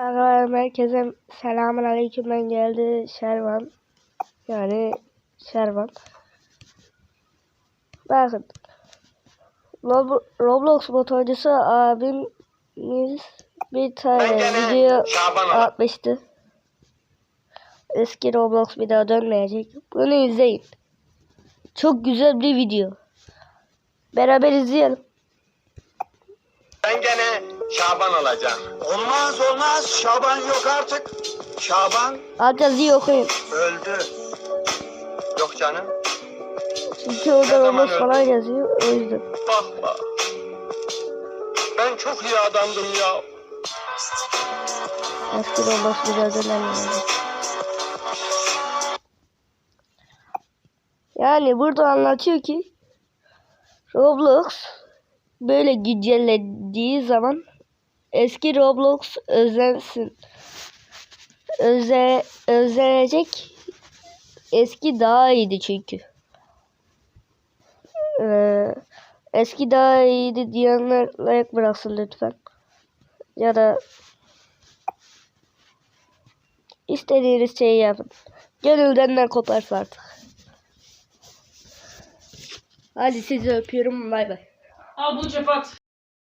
Arkadaşlar herkese selamun aleyküm ben geldi Şervan. Yani Şervan. Bakın. Rob- Roblox motorcusu abimiz bir tane video atmıştı. Eski Roblox bir daha dönmeyecek. Bunu izleyin. Çok güzel bir video. Beraber izleyelim. Ben gene Şaban olacağım. Olmaz olmaz Şaban yok artık. Şaban Alt yazıyı okuyun. öldü. Yok canım. Çünkü orada zaman Roblox falan yazıyor. O yüzden. Bak bak. Ben çok iyi adamdım ya. Eski Roblox biraz önemli. Yani burada anlatıyor ki Roblox böyle güncellediği zaman eski Roblox özlensin. Öze, özlenecek eski daha iyiydi çünkü. Ee, eski daha iyiydi diyenler like bıraksın lütfen. Ya da İstediğiniz şeyi yapın. Gönülden ne koparsa artık. Hadi sizi öpüyorum. Bay bay. Al bunu çöpe at.